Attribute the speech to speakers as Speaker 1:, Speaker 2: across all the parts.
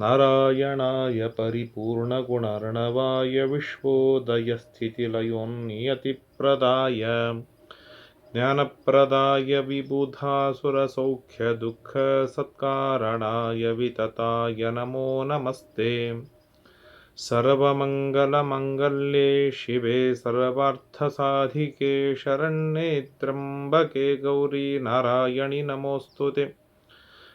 Speaker 1: नारायणाय परिपूर्णगुणर्णवाय विश्वोदयस्थितिलयोन्नियतिप्रदाय ज्ञानप्रदाय विबुधासुरसौख्यदुःखसत्कारणाय वितताय नमो नमस्ते। सर्वमङ्गलमङ्गल्ये शिवे सर्वार्थसाधिके शरण्ये त्र्यम्बके गौरी नारायणि नमोऽस्तु ते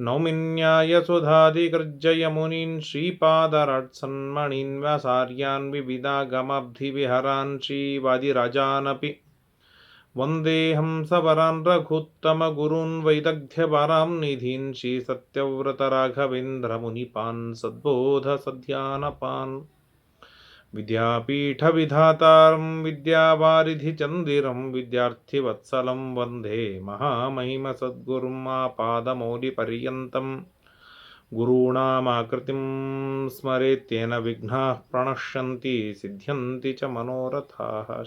Speaker 1: नौमिन्यायसुधादिकृर्जयमुनीन् श्रीपादरट्सन्मणीन् व्यासार्यान् विविधागमब्धिविहरान् श्रीवादिराजानपि। वन्देऽहं सवरान् रघुत्तमगुरून् वैदग्ध्यपरां निधीन् श्रीसत्यव्रतराघवेन्द्रमुनिपान् सद्बोधसध्यानपान्। विद्यापीठविधातारं विद्यावारिधिचन्दिरं विद्यार्थिवत्सलं वंदे महामहिम आपादमौलिपर्यन्तं गुरूणामाकृतिं स्मरेत्येन विघ्नाः प्रणश्यन्ति, सिद्ध्यन्ति च मनोरथाः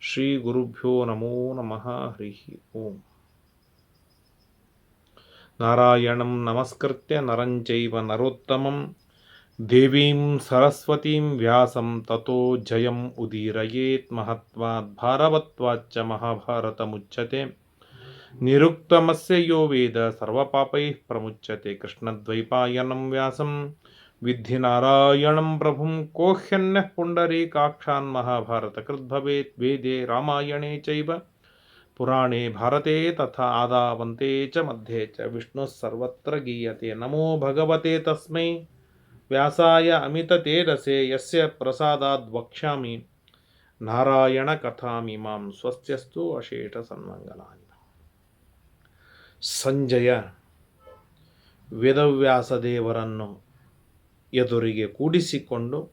Speaker 1: श्रीगुरुभ्यो नमो नमः, हरिः ओम्। नारायणं नमस्कृत्य नरं चैव नरोत्तमं। देवीं सरस्वतीं व्यासं ततो जयम् उदीरयेत् महत्वात् भारवत्वाच्च महाभारतमुच्यते। निरुक्तमस्य यो वेद सर्वपापैः प्रमुच्यते। कृष्णद्वैपायनं व्यासं। विद्धि नारायणं प्रभुं को ह्यन्यः पुण्डरीकाक्षान् महाभारतकृद्भवेत् वेदे रामायणे चैव। ಪುರಾಣೇ ಭಾರತೆ ತಥಾ ಆದಾವಂತೆ ಚ ಮಧ್ಯೆ ಚ. ವಿಷ್ಣು ಸರ್ವತ್ರ ಗೀಯತೆ. ನಮೋ ಭಗವತೆ ತಸ್ಮೈ. ವ್ಯಾಸಾಯ ಅಮಿತತೇಜಸೆ ಯಸ್ಯ ಪ್ರಸಾದಾದ್ ವಕ್ಷ್ಯಾಮಿ. ನಾರಾಯಣ ಕಥಾಮಿಮಾಂ ಸ್ವಸ್ತ್ಯಸ್ತು ಅಶೇಷ ಸನ್ಮಂಗಲಾನಿ. ಸಂಜಯ ವೇದವ್ಯಾಸ ದೇವರನ್ನು ಎದುರಿಗೆ ಕೂಡಿಸಿಕೊಂಡು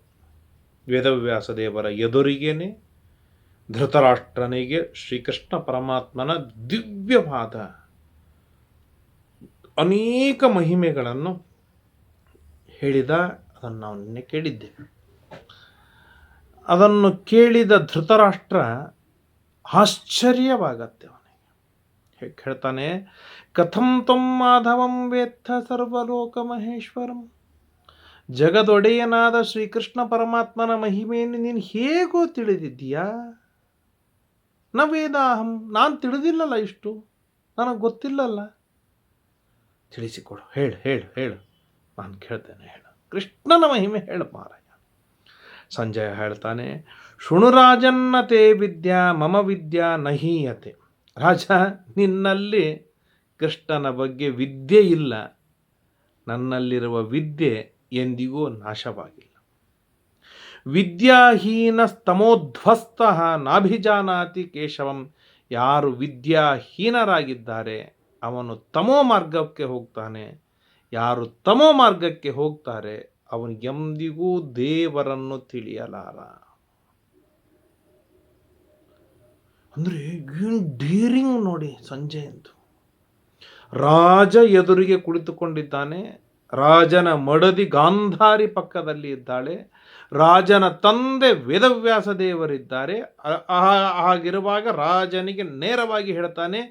Speaker 1: ವೇದವ್ಯಾಸ ದೇವರ ಎದುರಿಗೇನೆ ಧೃತರಾಷ್ಟ್ರನಿಗೆ ಶ್ರೀಕೃಷ್ಣ ಪರಮಾತ್ಮನ ದಿವ್ಯವಾದ ಅನೇಕ ಮಹಿಮೆಗಳನ್ನು ಹೇಳಿದ, ಅದನ್ನು ನಾವು ನಿನ್ನೆ ಕೇಳಿದ್ದೇವೆ. ಅದನ್ನು ಕೇಳಿದ ಧೃತರಾಷ್ಟ್ರ ಆಶ್ಚರ್ಯವಾಗತ್ತೆ ಅವನಿಗೆ. ಹೇಳ್ತಾನೆ, ಕಥಂ ತ್ವಂ ಮಾಧವಂ ವೇತ್ಥ ಸರ್ವಲೋಕ ಮಹೇಶ್ವರಂ ಜಗದೊಡೆಯನಾದ ಶ್ರೀಕೃಷ್ಣ ಪರಮಾತ್ಮನ ಮಹಿಮೆಯನ್ನು ನೀನು ಹೇಗೋ ತಿಳಿದಿದ್ದೀಯಾ? ನ ವೇದಾಹಂ ನಾನು ತಿಳಿದಿಲ್ಲಲ್ಲ ಇಷ್ಟು. ನನಗೆ ಗೊತ್ತಿಲ್ಲಲ್ಲ. ತಿಳಿಸಿಕೊಡು. ಹೇಳು ಹೇಳು ಹೇಳು. ನಾನು ಕೇಳ್ತೇನೆ, ಹೇಳು. ಕೃಷ್ಣನ ಮಹಿಮೆ ಹೇಳು ಮಾರಾಯ. ಸಂಜಯ ಹೇಳ್ತಾನೆ ಶೃಣುರಾಜನ್ನತೆ ವಿದ್ಯಾ, ಮಮ ವಿದ್ಯಾ ನಹೀಯತೆ. ರಾಜ, ನಿನ್ನಲ್ಲಿ ಕೃಷ್ಣನ ಬಗ್ಗೆ ವಿದ್ಯೆ ಇಲ್ಲ. ನನ್ನಲ್ಲಿರುವ ವಿದ್ಯೆ ಎಂದಿಗೂ ನಾಶವಾಗಿಲ್ಲ. ವಿದ್ಯಾಹೀನ ಸ್ತಮೋಧ್ವಸ್ತ ನಾಭಿಜಾನಾತಿ ಕೇಶವಂ. ಯಾರು ವಿದ್ಯಾಹೀನರಾಗಿದ್ದಾರೆ, ಅವನು ತಮೋ ಮಾರ್ಗಕ್ಕೆ ಹೋಗ್ತಾನೆ. ಯಾರು ತಮೋ ಮಾರ್ಗಕ್ಕೆ ಹೋಗ್ತಾರೆ, ಅವನು ಎಂದಿಗೂ ದೇವರನ್ನು ತಿಳಿಯಲಾರ. ಅಂದರೆ ಏನು ಡೇರಿಂಗ್ ನೋಡಿ ಸಂಜೆ ಎಂದು. ರಾಜ ಎದುರಿಗೆ ಕುಳಿತುಕೊಂಡಿದ್ದಾನೆ, ರಾಜನ ಮಡದಿ ಗಾಂಧಾರಿ ಪಕ್ಕದಲ್ಲಿ ಇದ್ದಾಳೆ ರಾಜನ ತಂದೆ ವೇದವ್ಯಾಸ ದೇವರಿದ್ದಾರೆ. ಹಾಗಿರುವಾಗ ರಾಜನಿಗೆ ನೇರವಾಗಿ ಹೇಳ್ತಾನೆ,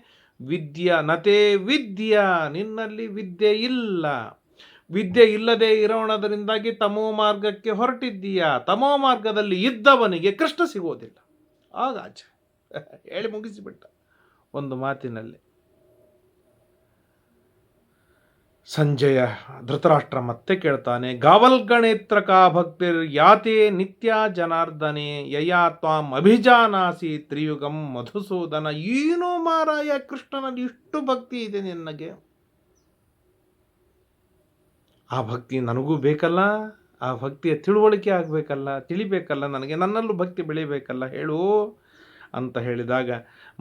Speaker 1: ವಿದ್ಯ ನತೆ ವಿದ್ಯ, ನಿನ್ನಲ್ಲಿ ವಿದ್ಯೆ ಇಲ್ಲ. ವಿದ್ಯೆ ಇಲ್ಲದೆ ಇರೋಣದರಿಂದಾಗಿ ತಮೋ ಮಾರ್ಗಕ್ಕೆ ಹೊರಟಿದ್ದೀಯಾ? ತಮೋ ಮಾರ್ಗದಲ್ಲಿ ಇದ್ದವನಿಗೆ ಕೃಷ್ಣ ಸಿಗೋದಿಲ್ಲ. ಆಗ ಆಚೆ ಹೇಳಿ ಮುಗಿಸಿಬಿಟ್ಟ ಒಂದು ಮಾತಿನಲ್ಲಿ. ಸಂಜಯ ಧೃತರಾಷ್ಟ್ರ ಮತ್ತೆ ಕೇಳ್ತಾನೆ ಗಾವಲ್ಗಣೇತ್ರಕಾ ಭಕ್ತಿರ್ ಯಾತೆ ನಿತ್ಯ ಜನಾರ್ದನೆ, ಯಯಾ ತ್ವಾಂ ಅಭಿಜಾನಾಸಿ ತ್ರಿಯುಗಂ ಮಧುಸೂದನ. ಏನು ಮಾರಾಯ, ಕೃಷ್ಣನಲ್ಲಿ ಇಷ್ಟು ಭಕ್ತಿ ಇದೆ ನಿನ್ನಗೆ? ಆ ಭಕ್ತಿ ನನಗೂ ಬೇಕಲ್ಲ, ಆ ಭಕ್ತಿಯ ತಿಳುವಳಿಕೆ ಆಗಬೇಕಲ್ಲ, ತಿಳಿಬೇಕಲ್ಲ ನನಗೆ, ನನ್ನಲ್ಲೂ ಭಕ್ತಿ ಬೆಳಿಬೇಕಲ್ಲ, ಹೇಳು. ಅಂತ ಹೇಳಿದಾಗ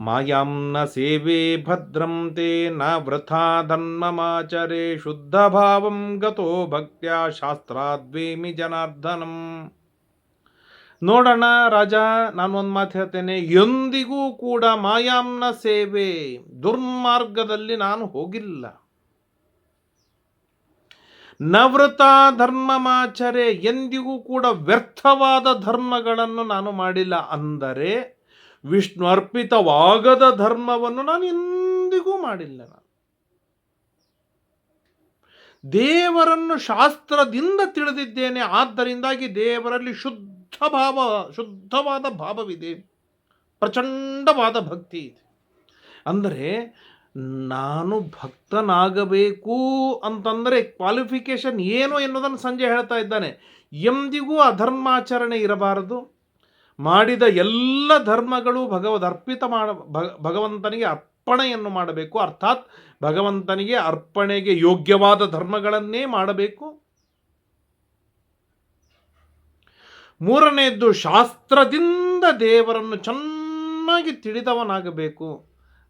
Speaker 1: ಮಾಯಾಂನ ಸೇವೆ ಭದ್ರಂ ತೇ ನ ವೃಥಾ ಧನ್ಮಮಾಚರೆ ಶುದ್ಧ ಭಾವಂ ಗತೋ ಭಕ್ತ್ಯ ಶಾಸ್ತ್ರಾದ್ವೇಮಿ ಜನಾರ್ಧನಂ ನೋಡೋಣ ರಾಜ ನಾನು ಒಂದು ಮಾತು ಹೇಳ್ತೇನೆ, ಎಂದಿಗೂ ಕೂಡ ಮಾಯಾಂನ ಸೇವೆ ದುರ್ಮಾರ್ಗದಲ್ಲಿ ನಾನು ಹೋಗಿಲ್ಲ. ನವೃತ ಧರ್ಮಮಾಚರೆ ಎಂದಿಗೂ ಕೂಡ ವ್ಯರ್ಥವಾದ ಧರ್ಮಗಳನ್ನು ನಾನು ಮಾಡಿಲ್ಲ. ಅಂದರೆ ವಿಷ್ಣು ಅರ್ಪಿತವಾಗದ ಧರ್ಮವನ್ನು ನಾನು ಎಂದಿಗೂ ಮಾಡಿಲ್ಲ ನಾನು. ದೇವರನ್ನು ಶಾಸ್ತ್ರದಿಂದ ತಿಳಿದಿದ್ದೇನೆ, ಆದ್ದರಿಂದಾಗಿ ದೇವರಲ್ಲಿ ಶುದ್ಧ ಭಾವ, ಶುದ್ಧವಾದ ಭಾವವಿದೆ, ಪ್ರಚಂಡವಾದ ಭಕ್ತಿ ಇದೆ. ಅಂದರೆ ನಾನು ಭಕ್ತನಾಗಬೇಕು ಅಂತಂದರೆ ಕ್ವಾಲಿಫಿಕೇಶನ್ ಏನು ಎನ್ನುವುದನ್ನು ಸಂಜೆ ಹೇಳ್ತಾ ಇದ್ದಾನೆ. ಎಂದಿಗೂ ಅಧರ್ಮಾಚರಣೆ ಇರಬಾರದು. ಮಾಡಿದ ಎಲ್ಲ ಧರ್ಮಗಳು ಭಗವದ್ ಅರ್ಪಿತ ಮಾಡ ಭಗವಂತನಿಗೆ ಅರ್ಪಣೆಯನ್ನು ಮಾಡಬೇಕು. ಅರ್ಥಾತ್ ಭಗವಂತನಿಗೆ ಅರ್ಪಣೆಗೆ ಯೋಗ್ಯವಾದ ಧರ್ಮಗಳನ್ನೇ ಮಾಡಬೇಕು. ಮೂರನೆಯದ್ದು ಶಾಸ್ತ್ರದಿಂದ ದೇವರನ್ನು ಚೆನ್ನಾಗಿ ತಿಳಿದವನಾಗಬೇಕು.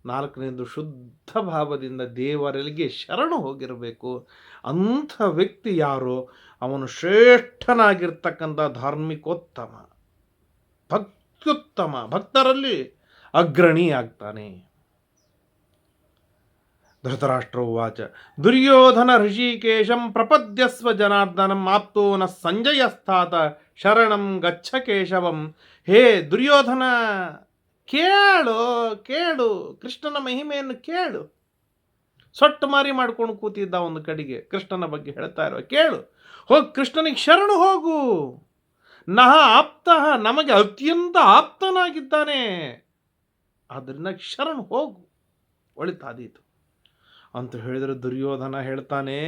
Speaker 1: ನಾಲ್ಕನೇದು ಶುದ್ಧ ಭಾವದಿಂದ ದೇವರಲ್ಲಿಗೆ ಶರಣು ಹೋಗಿರಬೇಕು. ಅಂಥ ವ್ಯಕ್ತಿ ಯಾರು? ಅವನು ಶ್ರೇಷ್ಠನಾಗಿರ್ತಕ್ಕಂಥ ಧಾರ್ಮಿಕೋತ್ತಮ. ಭಕ್ತ್ಯುತ್ತಮ ಭಕ್ತರಲ್ಲಿ ಅಗ್ರಣಿ ಆಗ್ತಾನೆ ಧೃತರಾಷ್ಟ್ರ ಉವಾಚ, ದುರ್ಯೋಧನ ಋಷಿಕೇಶಂ ಪ್ರಪದ್ಯಸ್ವ ಜನಾರ್ದನಂ ಆಪ್ತೋ ನ ಸಂಜಯಸ್ಥಾತ ಶರಣಂ ಗಚ್ಚ ಕೇಶವಂ ಹೇ ದುರ್ಯೋಧನ, ಕೇಳು ಕೇಳು, ಕೃಷ್ಣನ ಮಹಿಮೆಯನ್ನು ಕೇಳು. ಸೊಟ್ಟು ಮಾರಿ ಮಾಡ್ಕೊಂಡು ಕೂತಿದ್ದ ಒಂದು ಕಡೆಗೆ ಕೃಷ್ಣನ ಬಗ್ಗೆ ಹೇಳ್ತಾ ಇರುವ, ಕೇಳು. ಹೋಗಿ ಕೃಷ್ಣನಿಗೆ ಶರಣು ಹೋಗು. ನಹ ಆಪ್ತ, ನಮಗೆ ಅತ್ಯಂತ ಆಪ್ತನಾಗಿದ್ದಾನೆ. ಆದ್ದರಿಂದ ಶರಣ ಹೋಗು, ಒಳಿತಾದೀತು. ಅಂತ ಹೇಳಿದರೆ ದುರ್ಯೋಧನ ಹೇಳ್ತಾನೆ,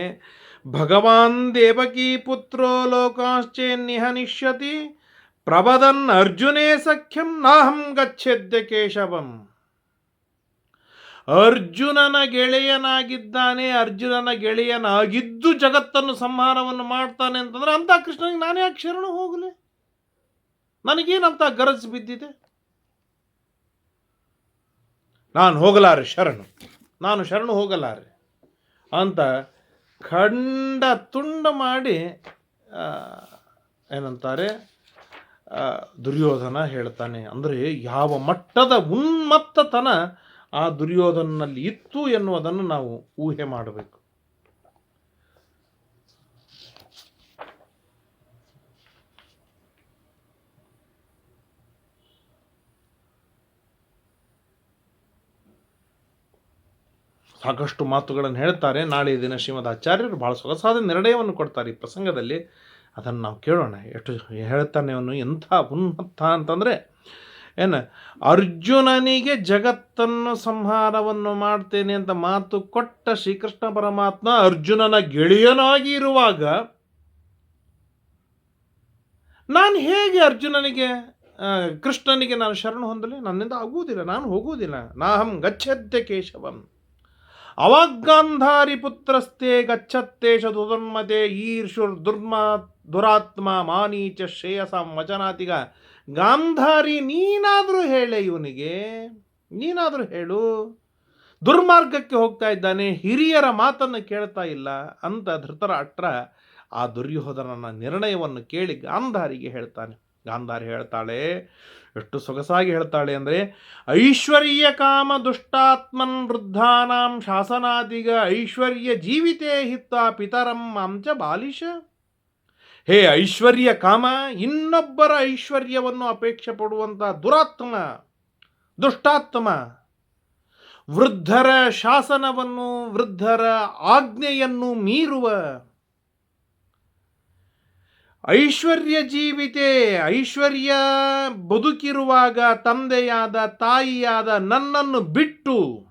Speaker 1: ಭಗವಾನ್ ದೇವಕಿ ಪುತ್ರೋ ಲೋಕಾಶ್ಚೇ ನಿಶ್ಯತಿ ಪ್ರಬದನ್ ಅರ್ಜುನೇ ಸಖ್ಯಂ ನಾಹಂ ಗಚ್ಚೆದ್ದೆ ಕೇಶವಂ. ಅರ್ಜುನನ ಗೆಳೆಯನಾಗಿದ್ದಾನೆ, ಅರ್ಜುನನ ಗೆಳೆಯನಾಗಿದ್ದು ಜಗತ್ತನ್ನು ಸಂಹಾರವನ್ನು ಮಾಡ್ತಾನೆ ಅಂತಂದ್ರೆ ಅಂತ ಕೃಷ್ಣನಿಗೆ ನಾನೇ ಯಾಕೆ ಶರಣು ಹೋಗಲಿ? ನನಗೇನಂತ ಗರಜ್ ಬಿದ್ದಿದೆ? ನಾನು ಹೋಗಲಾರೆ ಶರಣು. ನಾನು ಶರಣು ಹೋಗಲಾರೆ ಅಂತ ಖಂಡ ತುಂಡ ಮಾಡಿ ಏನಂತಾರೆ ದುರ್ಯೋಧನ ಹೇಳ್ತಾನೆ. ಅಂದರೆ ಯಾವ ಮಟ್ಟದ ಉನ್ಮತ್ತತನ ಆ ದುರ್ಯೋಧನಲ್ಲಿ ಇತ್ತು ಎನ್ನುವುದನ್ನು ನಾವು ಊಹೆ ಮಾಡಬೇಕು. ಸಾಕಷ್ಟು ಮಾತುಗಳನ್ನು ಹೇಳ್ತಾರೆ. ನಾಳೆ ದಿನ ಶ್ರೀಮದ್ ಆಚಾರ್ಯರು ಭಾಳ ಸೊಗಸಾದ ನಿರ್ಣಯವನ್ನು ಕೊಡ್ತಾರೆ ಈ ಪ್ರಸಂಗದಲ್ಲಿ. ಅದನ್ನು ನಾವು ಕೇಳೋಣ. ಎಷ್ಟು ಹೇಳ್ತಾನೆ ಅವನು? ಎಂಥ ಉನ್ನತ ಅಂತಂದರೆ, ಏನು ಅರ್ಜುನನಿಗೆ ಜಗತ್ತನ್ನು ಸಂಹಾರವನ್ನು ಮಾಡ್ತೇನೆ ಅಂತ ಮಾತು ಕೊಟ್ಟ ಶ್ರೀಕೃಷ್ಣ ಪರಮಾತ್ಮ ಅರ್ಜುನನ ಗೆಳೆಯನಾಗಿ ಇರುವಾಗ, ನಾನು ಹೇಗೆ ಅರ್ಜುನನಿಗೆ ಕೃಷ್ಣನಿಗೆ ನಾನು ಶರಣ ಹೊಂದಲಿ? ನನ್ನಿಂದ ಆಗುವುದಿಲ್ಲ, ನಾನು ಹೋಗುವುದಿಲ್ಲ. ನಾಹಂ ಗಚ್ಚದ್ದೆ ಕೇಶವಂ. ಅವಾಗಾಂಧಾರಿ ಪುತ್ರಸ್ತೆ ಗಚ್ಚತ್ತೇಶ ದುರ್ಮತೆ ಈರ್ಷುರ್ ದುರ್ಮ ದುರಾತ್ಮ ಮಾನೀಚ ಶ್ರೇಯಸ ವಚನಾತಿಗ, ಗಾಂಧಾರಿ, ನೀನಾದರೂ ಹೇಳೆ ಇವನಿಗೆ. ನೀನಾದರೂ ಹೇಳು. ದುರ್ಮಾರ್ಗಕ್ಕೆ ಹೋಗ್ತಾ ಇದ್ದಾನೆ, ಹಿರಿಯರ ಮಾತನ್ನು ಕೇಳ್ತಾ ಇಲ್ಲ ಅಂತ ಧೃತರಾಷ್ಟ್ರ ಆ ದುರ್ಯೋಧನನ ನಿರ್ಣಯವನ್ನು ಕೇಳಿ ಗಾಂಧಾರಿಗೆ ಹೇಳ್ತಾನೆ. ಗಾಂಧಾರಿ ಹೇಳ್ತಾಳೆ ಎಷ್ಟು ಸೊಗಸಾಗಿ ಹೇಳ್ತಾಳೆ ಅಂದರೆ, ಐಶ್ವರ್ಯ ಕಾಮ ದುಷ್ಟಾತ್ಮನ್ ವೃದ್ಧಾನಾಂ ಶಾಸನಾದಿಗ ಐಶ್ವರ್ಯ ಜೀವಿತೇ ಹಿತ್ತ ಪಿತರಂ ಅಂಚ ಬಾಲಿಶ. ಹೇ ಐಶ್ವರ್ಯ ಕಾಮ, ಇನ್ನೊಬ್ಬರ ಐಶ್ವರ್ಯವನ್ನು ಅಪೇಕ್ಷೆ ಪಡುವಂಥ ದುರಾತ್ಮ, ದುಷ್ಟಾತ್ಮ, ವೃದ್ಧರ ಶಾಸನವನ್ನು, ವೃದ್ಧರ ಆಜ್ಞೆಯನ್ನು ಮೀರುವ ಐಶ್ವರ್ಯ ಜೀವಿತೆ ಐಶ್ವರ್ಯ ಬದುಕಿರುವಾಗ ತಂದೆಯಾದ ತಾಯಿಯಾದ ನನ್ನನ್ನು ಬಿಟ್ಟು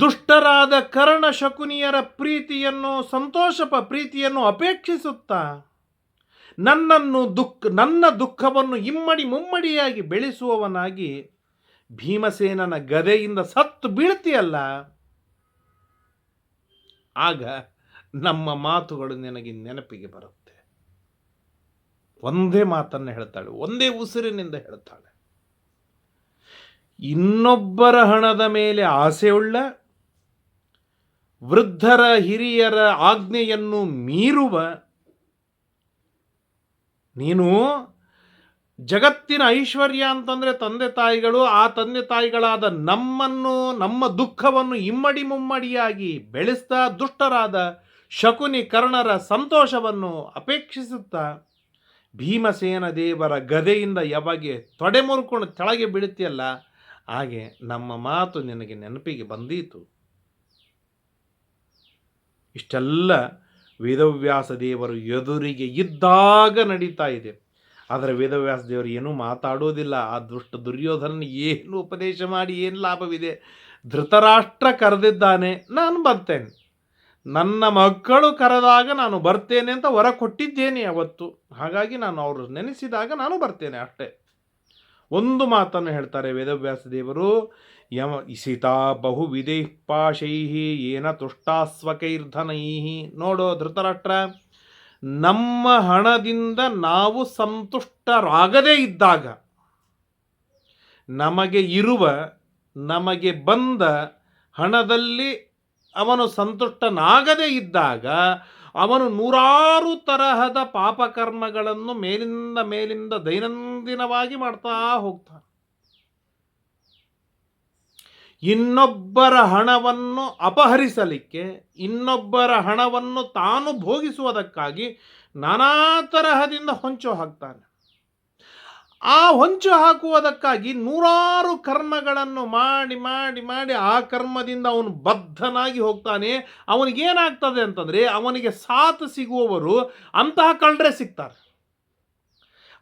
Speaker 1: ದುಷ್ಟರಾದ ಕರ್ಣ ಶಕುನಿಯರ ಪ್ರೀತಿಯನ್ನು, ಸಂತೋಷಪ ಪ್ರೀತಿಯನ್ನು ಅಪೇಕ್ಷಿಸುತ್ತಾ ನನ್ನನ್ನು ದುಃಖ, ನನ್ನ ದುಃಖವನ್ನು ಇಮ್ಮಡಿ ಮುಮ್ಮಡಿಯಾಗಿ ಬೆಳೆಸುವವನಾಗಿ ಭೀಮಸೇನನ ಗದೆಯಿಂದ ಸತ್ತು ಬೀಳ್ತಿಯಲ್ಲ. ಆಗ ನಮ್ಮ ಮಾತುಗಳು ನಿನಗೆ ನೆನಪಿಗೆ ಬರುತ್ತೆ. ಒಂದೇ ಮಾತನ್ನು ಹೇಳ್ತಾಳೆ, ಒಂದೇ ಉಸಿರಿನಿಂದ ಹೇಳ್ತಾಳೆ. ಇನ್ನೊಬ್ಬರ ಹಣದ ಮೇಲೆ ಆಸೆಯುಳ್ಳ, ವೃದ್ಧರ ಹಿರಿಯರ ಆಜ್ಞೆಯನ್ನು ಮೀರುವ ನೀನು ಜಗತ್ತಿನ ಐಶ್ವರ್ಯ ಅಂತಂದರೆ ತಂದೆ ತಾಯಿಗಳು, ಆ ತಂದೆ ತಾಯಿಗಳಾದ ನಮ್ಮನ್ನು, ನಮ್ಮ ದುಃಖವನ್ನು ಇಮ್ಮಡಿ ಮುಮ್ಮಡಿಯಾಗಿ ಬೆಳೆಸ್ತಾ ದುಷ್ಟರಾದ ಶಕುನಿ ಕರ್ಣರ ಸಂತೋಷವನ್ನು ಅಪೇಕ್ಷಿಸುತ್ತಾ ಭೀಮಸೇನ ದೇವರ ಗದೆಯಿಂದ ಯಾವಾಗೆ ತೊಡೆ ಮುರ್ಕೊಂಡು ಕೆಳಗೆ ಬೀಳುತ್ತೆಯಲ್ಲ, ಹಾಗೆ ನಮ್ಮ ಮಾತು ನಿನಗೆ ನೆನಪಿಗೆ ಬಂದೀತು. ಇಷ್ಟೆಲ್ಲ ವೇದವ್ಯಾಸ ದೇವರು ಎದುರಿಗೆ ಇದ್ದಾಗ ನಡೀತಾ ಇದೆ. ಆದರೆ ವೇದವ್ಯಾಸ ದೇವರು ಏನೂ ಮಾತಾಡೋದಿಲ್ಲ. ಆ ದುಷ್ಟ ದುರ್ಯೋಧನ ಏನು ಉಪದೇಶ ಮಾಡಿ ಏನು ಲಾಭವಿದೆ? ಧೃತರಾಷ್ಟ್ರ ಕರೆದಿದ್ದಾನೆ. ನಾನು ಬರ್ತೇನೆ. ನನ್ನ ಮಕ್ಕಳು ಕರೆದಾಗ ನಾನು ಬರ್ತೇನೆ ಅಂತ ವರ ಕೊಟ್ಟಿದ್ದೇನೆ ಅವತ್ತು. ಹಾಗಾಗಿ ನಾನು ಅವರು ನೆನೆಸಿದಾಗ ನಾನು ಬರ್ತೇನೆ ಅಷ್ಟೇ. ಒಂದು ಮಾತನ್ನು ಹೇಳ್ತಾರೆ ವೇದವ್ಯಾಸ ದೇವರು, ಯಮ ಸೀತಾ ಬಹು ಪಾಶೈ ಏನ ತುಷ್ಟಾಸ್ವಕೈರ್ಧನೈಹಿ. ನೋಡೋ ಧೃತರಾಷ್ಟ್ರ, ನಮ್ಮ ಹಣದಿಂದ ನಾವು ಸಂತುಷ್ಟರಾಗದೇ ಇದ್ದಾಗ ನಮಗೆ ಇರುವ, ನಮಗೆ ಬಂದ ಹಣದಲ್ಲಿ ಅವನು ಸಂತುಷ್ಟನಾಗದೇ ಇದ್ದಾಗ ಅವನು ನೂರಾರು ತರಹದ ಪಾಪಕರ್ಮಗಳನ್ನು ಮೇಲಿಂದ ಮೇಲಿಂದ ದೈನಂದಿನವಾಗಿ ಮಾಡ್ತಾ ಹೋಗ್ತಾನೆ. ಇನ್ನೊಬ್ಬರ ಹಣವನ್ನು ಅಪಹರಿಸಲಿಕ್ಕೆ, ಇನ್ನೊಬ್ಬರ ಹಣವನ್ನು ತಾನು ಭೋಗಿಸುವುದಕ್ಕಾಗಿ ನಾನಾ ತರಹದಿಂದ ಹೊಂಚು ಹಾಕ್ತಾನೆ ಆ ಹೊಂಚು ಹಾಕುವುದಕ್ಕಾಗಿ ನೂರಾರು ಕರ್ಮಗಳನ್ನು ಮಾಡಿ ಮಾಡಿ ಮಾಡಿ ಆ ಕರ್ಮದಿಂದ ಅವನು ಬದ್ಧನಾಗಿ ಹೋಗ್ತಾನೆ. ಅವನಿಗೇನಾಗ್ತದೆ ಅಂತಂದರೆ ಅವನಿಗೆ ಸಾಥ್ ಸಿಗುವವರು ಅಂತಹ ಕಳ್ಳರೆ ಸಿಗ್ತಾರೆ.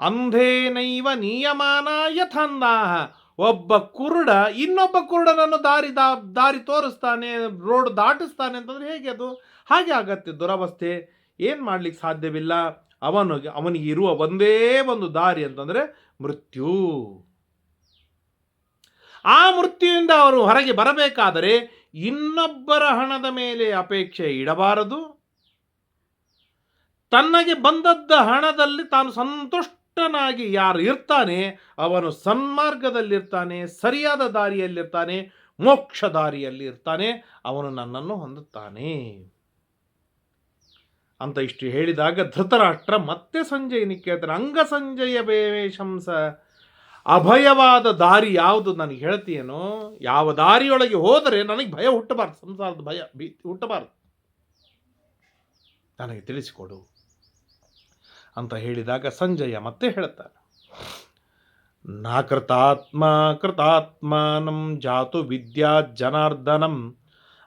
Speaker 1: ಅಂಧೇನೈವ ನಿಯಮಾನ ಯಥಂದಾಹ. ಒಬ್ಬ ಕುರುಡ ಇನ್ನೊಬ್ಬ ಕುರುಡನನ್ನು ದಾರಿ ದಾ, ದಾರಿ ತೋರಿಸ್ತಾನೆ, ರೋಡ್ ದಾಟಿಸ್ತಾನೆ ಅಂತಂದರೆ ಹೇಗೆ ಅದು? ಹಾಗೆ ಆಗತ್ತೆ ದುರವಸ್ಥೆ. ಏನು ಮಾಡ್ಲಿಕ್ಕೆ ಸಾಧ್ಯವಿಲ್ಲ? ಅವನಿಗೆ ಅವನಿಗೆ ಇರುವ ಒಂದೇ ಒಂದು ದಾರಿ ಅಂತಂದರೆ ಮೃತ್ಯು. ಆ ಮೃತ್ಯುವಿಂದ ಅವರು ಹೊರಗೆ ಬರಬೇಕಾದರೆ ಇನ್ನೊಬ್ಬರ ಹಣದ ಮೇಲೆ ಅಪೇಕ್ಷೆ ಇಡಬಾರದು. ತನ್ನಗೆ ಬಂದದ್ದ ಹಣದಲ್ಲಿ ತಾನು ಸಂತುಷ್ಟನಾಗಿ ಯಾರು ಇರ್ತಾನೆ, ಅವನು ಸನ್ಮಾರ್ಗದಲ್ಲಿರ್ತಾನೆ, ಸರಿಯಾದ ದಾರಿಯಲ್ಲಿರ್ತಾನೆ ಮೋಕ್ಷ ದಾರಿಯಲ್ಲಿ ಇರ್ತಾನೆ ಅವನು ನನ್ನನ್ನು ಹೊಂದುತ್ತಾನೆ. ಅಂತ ಇಷ್ಟು ಹೇಳಿದಾಗ ಧೃತರಾಷ್ಟ್ರ ಮತ್ತೆ ಸಂಜಯನಿಗೆ ಕೇಳ್ತಾನೆ ಅಂಗ ಸಂಜಯ ಬೇವೇಶಂಸ ಅಭಯವಾದ ದಾರಿ ಯಾವುದು ನನಗೆ ಹೇಳ್ತೀಯನೋ, ಯಾವ ದಾರಿಯೊಳಗೆ ಹೋದರೆ ನನಗೆ ಭಯ ಹುಟ್ಟಬಾರ್ದು, ಸಂಸಾರದ ಭಯ, ಭೀತಿ ಹುಟ್ಟಬಾರ್ದು. ನನಗೆ ತಿಳಿಸಿಕೊಡು ಅಂತ ಹೇಳಿದಾಗ ಸಂಜಯ ಮತ್ತೆ ಹೇಳ್ತಾನೆ. ನಾ ಕೃತಾತ್ಮ ಕೃತಾತ್ಮಾನಂ ಜಾತು ವಿದ್ಯಾ ಜನಾರ್ದನಂ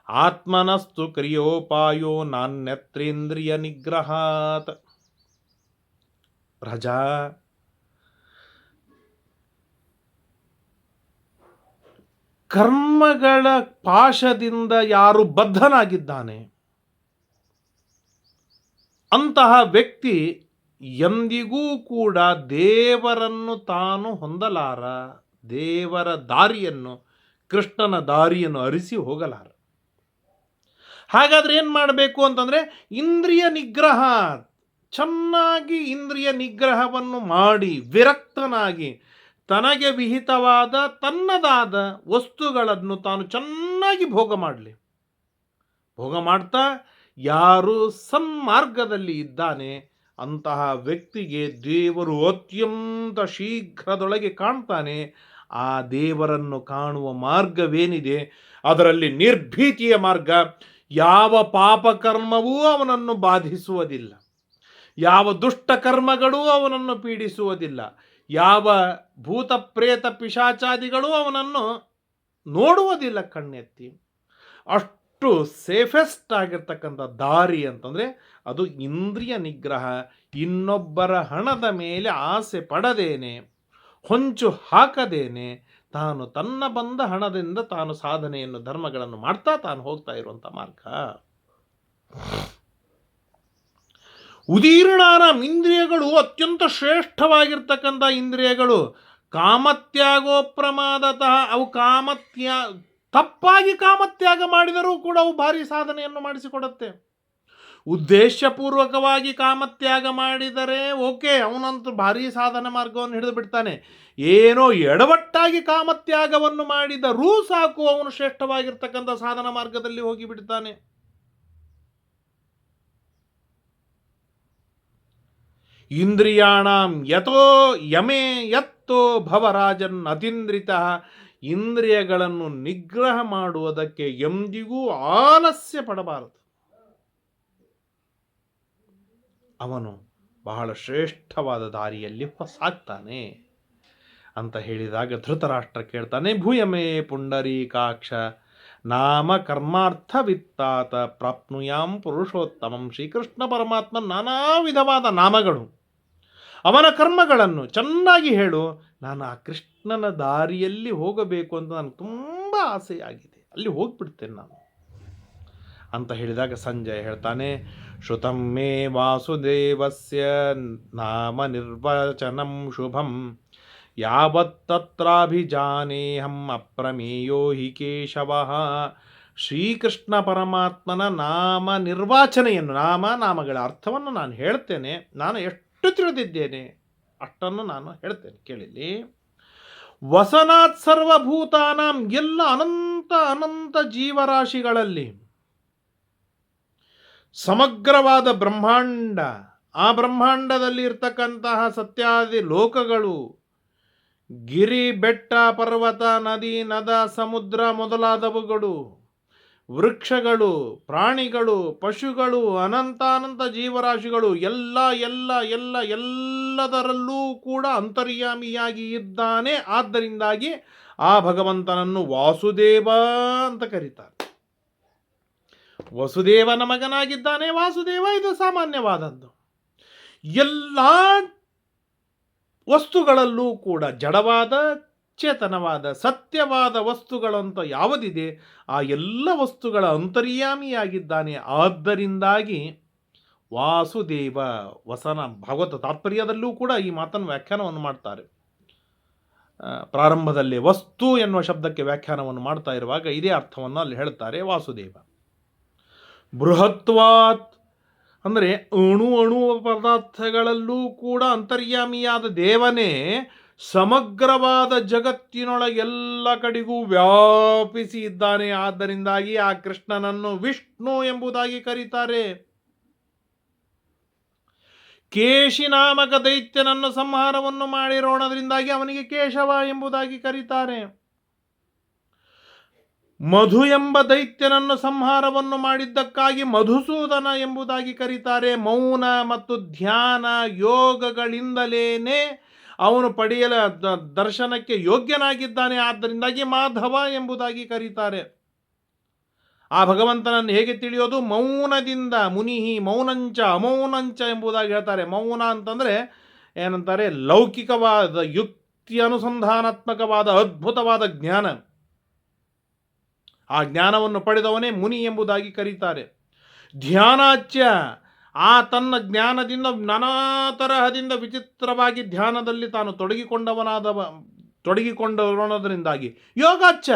Speaker 1: ಆತ್ಮನಸ್ತು ಕ್ರಿಯೋಪಾಯೋ ನಾನ್ಯತ್ರೇಂದ್ರಿಯ ನಿಗ್ರಹಾತ್. ಪ್ರಜಾ, ಕರ್ಮಗಳ ಪಾಶದಿಂದ ಯಾರು ಬದ್ಧನಾಗಿದ್ದಾನೆ? ಅಂತಹ ವ್ಯಕ್ತಿ ಎಂದಿಗೂ ಕೂಡ ದೇವರನ್ನು ತಾನು ಹೊಂದಲಾರ, ದೇವರ ದಾರಿಯನ್ನು, ಕೃಷ್ಣನ ದಾರಿಯನ್ನು ಅರಿಸಿ ಹೋಗಲಾರ. ಹಾಗಾದ್ರೆ ಏನು ಮಾಡಬೇಕು ಅಂತಂದರೆ ಇಂದ್ರಿಯ ನಿಗ್ರಹ, ಚೆನ್ನಾಗಿ ಇಂದ್ರಿಯ ನಿಗ್ರಹವನ್ನು ಮಾಡಿ ವಿರಕ್ತನಾಗಿ ತನಗೆ ವಿಹಿತವಾದ, ತನ್ನದಾದ ವಸ್ತುಗಳನ್ನು ತಾನು ಚೆನ್ನಾಗಿ ಭೋಗ ಮಾಡಲಿ. ಭೋಗ ಮಾಡ್ತಾ ಯಾರು ಸನ್ಮಾರ್ಗದಲ್ಲಿ ಇದ್ದಾನೆ ಅಂತಹ ವ್ಯಕ್ತಿಗೆ ದೇವರು ಅತ್ಯಂತ ಶೀಘ್ರದೊಳಗೆ ಕಾಣ್ತಾನೆ. ಆ ದೇವರನ್ನು ಕಾಣುವ ಮಾರ್ಗವೇನಿದೆ? ಅದರಲ್ಲಿ ನಿರ್ಭೀತಿಯ ಮಾರ್ಗ ಯಾವ ಪಾಪಕರ್ಮವೂ ಅವನನ್ನು ಬಾಧಿಸುವುದಿಲ್ಲ. ಯಾವ ದುಷ್ಟ ಕರ್ಮಗಳೂ ಅವನನ್ನು ಪೀಡಿಸುವುದಿಲ್ಲ. ಯಾವ ಭೂತ ಪ್ರೇತ ಪಿಶಾಚಾದಿಗಳು ಅವನನ್ನು ನೋಡುವುದಿಲ್ಲ ಕಣ್ಣೆತ್ತಿ. ಅಷ್ಟು ಸೇಫೆಸ್ಟ್ ಆಗಿರ್ತಕ್ಕಂಥ ದಾರಿ ಅಂತಂದರೆ ಅದು ಇಂದ್ರಿಯ ನಿಗ್ರಹ. ಇನ್ನೊಬ್ಬರ ಹಣದ ಮೇಲೆ ಆಸೆ ಪಡದೇನೆ, ಹೊಂಚು ಹಾಕದೇನೆ ತಾನು ತನ್ನ ಬಂದ ಹಣದಿಂದ ತಾನು ಸಾಧನೆಯನ್ನು, ಧರ್ಮಗಳನ್ನು ಮಾಡ್ತಾ ತಾನು ಹೋಗ್ತಾ ಇರುವಂಥ ಮಾರ್ಗ. ಉದೀರ್ಣಾನ ಇಂದ್ರಿಯಗಳು ಅತ್ಯಂತ ಶ್ರೇಷ್ಠವಾಗಿರ್ತಕ್ಕಂಥ ಇಂದ್ರಿಯಗಳು. ಕಾಮತ್ಯಾಗೋ ಪ್ರಮಾದತಃ ಅವು ಕಾಮತ್ಯ, ತಪ್ಪಾಗಿ ಕಾಮತ್ಯಾಗ ಮಾಡಿದರೂ ಕೂಡ ಅವು ಭಾರಿ ಸಾಧನೆಯನ್ನು ಮಾಡಿಸಿಕೊಡುತ್ತೆ. ಉದ್ದೇಶಪೂರ್ವಕವಾಗಿ ಕಾಮತ್ಯಾಗ ಮಾಡಿದರೆ ಓಕೆ, ಅವನಂತೂ ಭಾರಿ ಸಾಧನ ಮಾರ್ಗವನ್ನು ಹಿಡಿದು ಬಿಡ್ತಾನೆ. ಏನೋ ಎಡವಟ್ಟಾಗಿ ಕಾಮತ್ಯಾಗವನ್ನು ಮಾಡಿದರೂ ಸಾಕು, ಅವನು ಶ್ರೇಷ್ಠವಾಗಿರ್ತಕ್ಕಂಥ ಸಾಧನ ಮಾರ್ಗದಲ್ಲಿ ಹೋಗಿ ಬಿಡ್ತಾನೆ. ಇಂದ್ರಿಯಾಣಂ ಯಥೋ ಯಮೇ ಯತ್ತೋ ಭವರಾಜನ್ ಅತೀಂದ್ರಿತ, ಇಂದ್ರಿಯಗಳನ್ನು ನಿಗ್ರಹ ಮಾಡುವುದಕ್ಕೆ ಎಂದಿಗೂ ಆಲಸ್ಯ ಪಡಬಾರದು. ಅವನು ಬಹಳ ಶ್ರೇಷ್ಠವಾದ ದಾರಿಯಲ್ಲಿ ಹೊಸಾಗ್ತಾನೆ ಅಂತ ಹೇಳಿದಾಗ ಧೃತರಾಷ್ಟ್ರ ಕೇಳ್ತಾನೆ, ಭೂಯಮೇ ಪುಂಡರೀಕಾಕ್ಷ ನಾಮ ಕರ್ಮಾರ್ಥ ವಿತ್ತಾತ, ಪ್ರಾಪ್ನುಯಾಂ ಪುರುಷೋತ್ತಮಂ ಶ್ರೀಕೃಷ್ಣ ಪರಮಾತ್ಮ ನಾನಾ ವಿಧವಾದ ನಾಮಗಳು. ಅವನ ಕರ್ಮಗಳನ್ನು ಚೆನ್ನಾಗಿ ಹೇಳು, ನಾನು ಆ ಕೃಷ್ಣನ ದಾರಿಯಲ್ಲಿ ಹೋಗಬೇಕು ಅಂತ ನನಗೆ ತುಂಬ ಆಸೆಯಾಗಿದೆ. ಅಲ್ಲಿ ಹೋಗ್ಬಿಡ್ತೇನೆ ನಾನು. ಅಂತ ಹೇಳಿದಾಗ ಸಂಜಯ್ ಹೇಳ್ತಾನೆ ವಾಸುದೇವಸ್ಯ ನಾಮ ನಿರ್ವಚನಂ ಶುಭಂ ಯಾವತ್ತತ್ರಾಭಿಜಾನೇಹಂ ಅಪ್ರಮೇಯೋ ಹಿ ಕೇಶವ ಶ್ರೀಕೃಷ್ಣ ಪರಮಾತ್ಮನ ನಾಮ ನಿರ್ವಾಚನೆಯನ್ನು ನಾಮ ನಾಮಗಳ ಅರ್ಥವನ್ನು ನಾನು ಹೇಳ್ತೇನೆ, ನಾನು ಎಷ್ಟು ತಿಳಿದಿದ್ದೇನೆ ಅಷ್ಟನ್ನು ನಾನು ಹೇಳ್ತೇನೆ ಕೇಳಿಲಿ ವಸನಾತ್ ಸರ್ವಭೂತಾನಾಂ ಎಲ್ಲ ಅನಂತ ಅನಂತ ಜೀವರಾಶಿಗಳಲ್ಲಿ ಸಮಗ್ರವಾದ ಬ್ರಹ್ಮಾಂಡ, ಆ ಬ್ರಹ್ಮಾಂಡದಲ್ಲಿ ಇರ್ತಕ್ಕಂತಹ ಸತ್ಯಾದಿ ಲೋಕಗಳು, ಗಿರಿ, ಬೆಟ್ಟ, ಪರ್ವತ, ನದಿ, ನದ, ಸಮುದ್ರ ಮೊದಲಾದವುಗಳು, ವೃಕ್ಷಗಳು, ಪ್ರಾಣಿಗಳು, ಪಶುಗಳು, ಅನಂತಾನಂತ ಜೀವರಾಶಿಗಳು, ಎಲ್ಲ ಎಲ್ಲ ಎಲ್ಲ, ಎಲ್ಲದರಲ್ಲೂ ಕೂಡ ಅಂತರ್ಯಾಮಿಯಾಗಿ ಇದ್ದಾನೆ. ಆದ್ದರಿಂದಾಗಿ ಆ ಭಗವಂತನನ್ನು ವಾಸುದೇವ ಅಂತ ಕರೀತಾರೆ. ವಸುದೇವನ ಮಗನಾಗಿದ್ದಾನೆ. ವಾಸುದೇವ, ಇದು ಸಾಮಾನ್ಯವಾದದ್ದು. ಎಲ್ಲ ವಸ್ತುಗಳಲ್ಲೂ ಕೂಡ ಜಡವಾದ, ಚೇತನವಾದ, ಸತ್ಯವಾದ ವಸ್ತುಗಳಂತ ಯಾವುದಿದೆ, ಆ ಎಲ್ಲ ವಸ್ತುಗಳ ಅಂತರ್ಯಾಮಿಯಾಗಿದ್ದಾನೆ. ಆದ್ದರಿಂದಾಗಿ ವಾಸುದೇವ ವಸನ ಭಗವತ ತಾತ್ಪರ್ಯದಲ್ಲೂ ಕೂಡ ಈ ಮಾತನ್ನು ವ್ಯಾಖ್ಯಾನವನ್ನು ಮಾಡ್ತಾರೆ. ಪ್ರಾರಂಭದಲ್ಲಿ ವಸ್ತು ಎನ್ನುವ ಶಬ್ದಕ್ಕೆ ವ್ಯಾಖ್ಯಾನವನ್ನು ಮಾಡ್ತಾ ಇರುವಾಗ ಇದೇ ಅರ್ಥವನ್ನು ಅಲ್ಲಿ ಹೇಳ್ತಾರೆ ವಾಸುದೇವ. ಬೃಹತ್ವಾತ್. ಅಂದರೆ ಅಣು ಅಣು ಪದಾರ್ಥಗಳಲ್ಲೂ ಕೂಡ ಅಂತರ್ಯಾಮಿಯಾದ ದೇವನೇ ಸಮಗ್ರವಾದ ಜಗತ್ತಿನೊಳಗೆಲ್ಲ ಕಡೆಗೂ ವ್ಯಾಪಿಸಿ ಇದ್ದಾನೆ. ಆದ್ದರಿಂದಾಗಿ ಆ ಕೃಷ್ಣನನ್ನು ವಿಷ್ಣು ಎಂಬುದಾಗಿ ಕರೀತಾರೆ. ಕೇಶಿ ನಾಮಕ ದೈತ್ಯನನ್ನು ಸಂಹಾರವನ್ನು ಮಾಡಿರೋಣದ್ರಿಂದಾಗಿ ಅವನಿಗೆ ಕೇಶವ ಎಂಬುದಾಗಿ ಕರೀತಾರೆ. ಮಧು ಎಂಬ ದೈತ್ಯನನ್ನು ಸಂಹಾರವನ್ನು ಮಾಡಿದ್ದಕ್ಕಾಗಿ ಮಧುಸೂದನ ಎಂಬುದಾಗಿ ಕರೀತಾರೆ. ಮೌನ ಮತ್ತು ಧ್ಯಾನ ಯೋಗಗಳಿಂದಲೇನೆ ಅವನು ಪಡೆಯಲ, ದರ್ಶನಕ್ಕೆ ಯೋಗ್ಯನಾಗಿದ್ದಾನೆ. ಆದ್ದರಿಂದಾಗಿ ಮಾಧವ ಎಂಬುದಾಗಿ ಕರೀತಾರೆ. ಆ ಭಗವಂತನನ್ನು ಹೇಗೆ ತಿಳಿಯೋದು? ಮೌನದಿಂದ, ಮುನಿಹಿ ಮೌನಂಚ, ಅಮೌನಂಚ ಎಂಬುದಾಗಿ ಹೇಳ್ತಾರೆ. ಮೌನ ಅಂತಂದರೆ ಏನಂತಾರೆ? ಲೌಕಿಕವಾದ, ಯುಕ್ತಿ ಅನುಸಂಧಾನಾತ್ಮಕವಾದ, ಅದ್ಭುತವಾದ ಜ್ಞಾನ. ಆ ಜ್ಞಾನವನ್ನು ಪಡೆದವನೇ ಮುನಿ ಎಂಬುದಾಗಿ ಕರೀತಾರೆ. ಧ್ಯಾನಾಚ್ಯ, ಆ ತನ್ನ ಜ್ಞಾನದಿಂದ ನಾನಾ ತರಹದಿಂದ ವಿಚಿತ್ರವಾಗಿ ಧ್ಯಾನದಲ್ಲಿ ತಾನು ತೊಡಗಿಕೊಂಡವನಾದ ತೊಡಗಿಕೊಂಡವನೋದ್ರಿಂದಾಗಿ ಯೋಗಾಚ್ಯ,